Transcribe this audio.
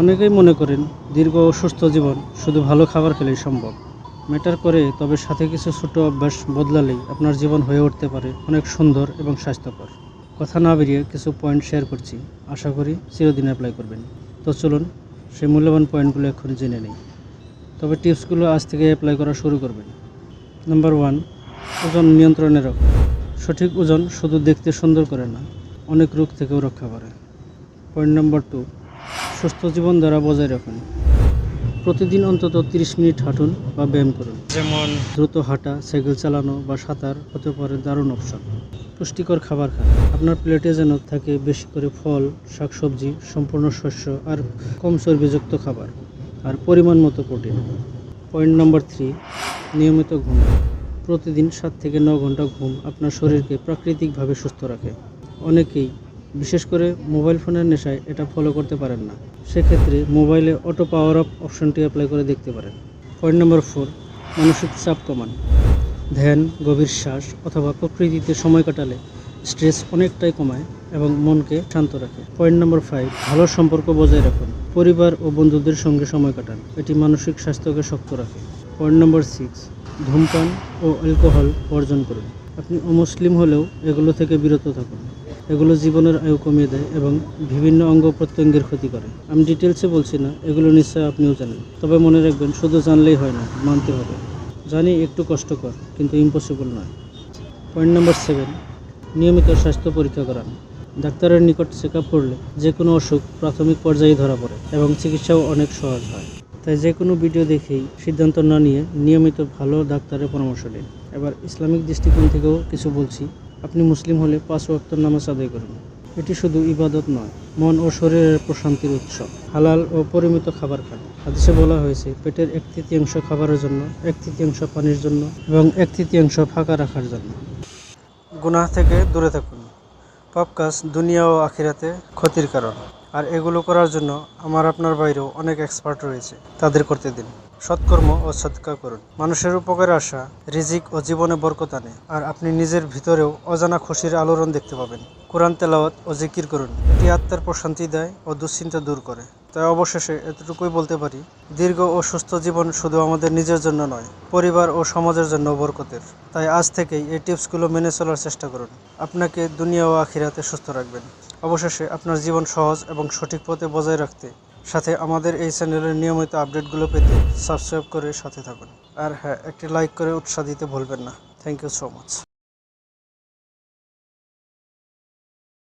অনেকেই মনে করেন দীর্ঘ ও সুস্থ জীবন শুধু ভালো খাবার খেলেই সম্ভব। ম্যাটার করে, তবে সাথে কিছু ছোট অভ্যাস বদলালেই আপনার জীবন হয়ে উঠতে পারে অনেক সুন্দর এবং স্বাস্থ্যকর। কথা না বেরিয়ে কিছু পয়েন্ট শেয়ার করছি। আশা করি চিরদিন অ্যাপ্লাই করবেন। তো চলুন, সেই মূল্যবান পয়েন্টগুলো এখন জেনে নিই। তবে টিপসগুলো আজ থেকে অ্যাপ্লাই করা শুরু করবেন। নাম্বার ওয়ান ওজন নিয়ন্ত্রণে রাখুন। সঠিক ওজন শুধু দেখতে সুন্দর করে না, অনেক রোগ থেকেও রক্ষা করে পয়েন্ট নাম্বার টু সুস্থ জীবন জীবনধারা বজায় রাখুন। প্রতিদিন অন্তত 30 মিনিট হাঁটুন বা ব্যায়াম করুন। যেমন দ্রুত হাঁটা সাইকেল চালানো বা সাঁতার হতে পারে দারুণ অপশন। পুষ্টিকর খাবার খান। আপনার প্লেটে যেন থাকে বেশি করে ফল শাকসবজি সম্পূর্ণ শস্য আর কম চর্বিযুক্ত খাবার আর পরিমাণ মতো প্রোটিন। পয়েন্ট নাম্বার থ্রি নিয়মিত ঘুম। প্রতিদিন সাত থেকে ন ঘণ্টা ঘুম আপনার শরীরকে প্রাকৃতিকভাবে সুস্থ রাখে। অনেকেই বিশেষ করে মোবাইল ফোনের নেশায় এটা ফলো করতে পারেন না। সেক্ষেত্রে মোবাইলে অটো পাওয়ার আপ অপশনটি অ্যাপ্লাই করে দেখতে পারেন। পয়েন্ট নম্বর ফোর মানসিক চাপ কমান। ধ্যান, গভীর শ্বাস অথবা প্রকৃতিতে সময় কাটালে স্ট্রেস অনেকটাই কমায় এবং মনকে শান্ত রাখে। পয়েন্ট নম্বর ফাইভ ভালো সম্পর্ক বজায় রাখুন। পরিবার ও বন্ধুদের সঙ্গে সময় কাটান। এটি মানসিক স্বাস্থ্যকে শক্ত রাখে। পয়েন্ট নম্বর সিক্স ধূমপান ও অ্যালকোহল বর্জন করুন। আপনি অমুসলিম হলেও এগুলো থেকে বিরত থাকুন। এগুলো জীবনের আয়ু কমিয়ে দেয় এবং বিভিন্ন অঙ্গ প্রত্যঙ্গের ক্ষতি করে। আমি ডিটেলসে বলছি না, এগুলো নিশ্চয় আপনিও জানেন। তবে মনে রাখবেন, শুধু জানলেই হয় না, মানতে হবে। জানি একটু কষ্টকর, কিন্তু ইম্পসিবল নয়। পয়েন্ট নাম্বার সেভেন নিয়মিত স্বাস্থ্য পরীক্ষা করান ডাক্তারের নিকট চেক করলে যে কোনো অসুখ প্রাথমিক পর্যায়ে ধরা পড়ে এবং চিকিৎসাও অনেক সহজ হয়। তাই যে কোনো ভিডিও দেখেই সিদ্ধান্ত না নিয়ে নিয়মিত ভালো ডাক্তারের পরামর্শ নিন। এবার ইসলামিক দৃষ্টিকোণ থেকেও কিছু বলছি। আপনি মুসলিম হলে পাঁচ ওয়াক্ত নামাজ আদায় করুন। এটি শুধু ইবাদত নয়, মন ও শরীরের প্রশান্তির উৎস। হালাল ও পরিমিত খাবার খান। হাদিসে বলা হয়েছে, পেটের এক তৃতীয়াংশ খাবারের জন্য, এক তৃতীয়াংশ পানির জন্য এবং এক তৃতীয়াংশ ফাঁকা রাখার জন্য। গুনাহ থেকে দূরে থাকুন। পাপ কাজ দুনিয়া ও আখিরাতে ক্ষতির কারণ। আর এগুলো করার জন্য আমার আপনার বাইরেও অনেক এক্সপার্ট রয়েছে। তাদের করতে দিন। সৎকর্ম ও সৎকা করুন। মানুষের উপকারে আসা, রিজিক ও জীবনে বরকত আনে। আর আপনি নিজের ভিতরেও অজানা খুশির আলোড়ন দেখতে পাবেন। কোরআন তেলাওয়াত ও জিকির করুন। এটি আত্মার প্রশান্তি দেয় ও দুশ্চিন্তা দূর করে। তাই অবশেষে এতটুকুই বলতে পারি, দীর্ঘ ও সুস্থ জীবন শুধু আমাদের নিজের জন্য নয়, পরিবার ও সমাজের জন্য বরকতের। তাই আজ থেকেই এই টিপসগুলো মেনে চলার চেষ্টা করুন। আপনাকে দুনিয়া ও আখিরাতে সুস্থ রাখবেন। অবশেষে আপনার জীবন সহজ এবং সঠিক পথে বজায় রাখতে সাথে আমাদের এই চ্যানেলের নিয়মিত আপডেটগুলো পেতে সাবস্ক্রাইব করে সাথে থাকুন। আর হ্যাঁ একটি লাইক করে উৎসাহ দিতে ভুলবেন না। Thank you so much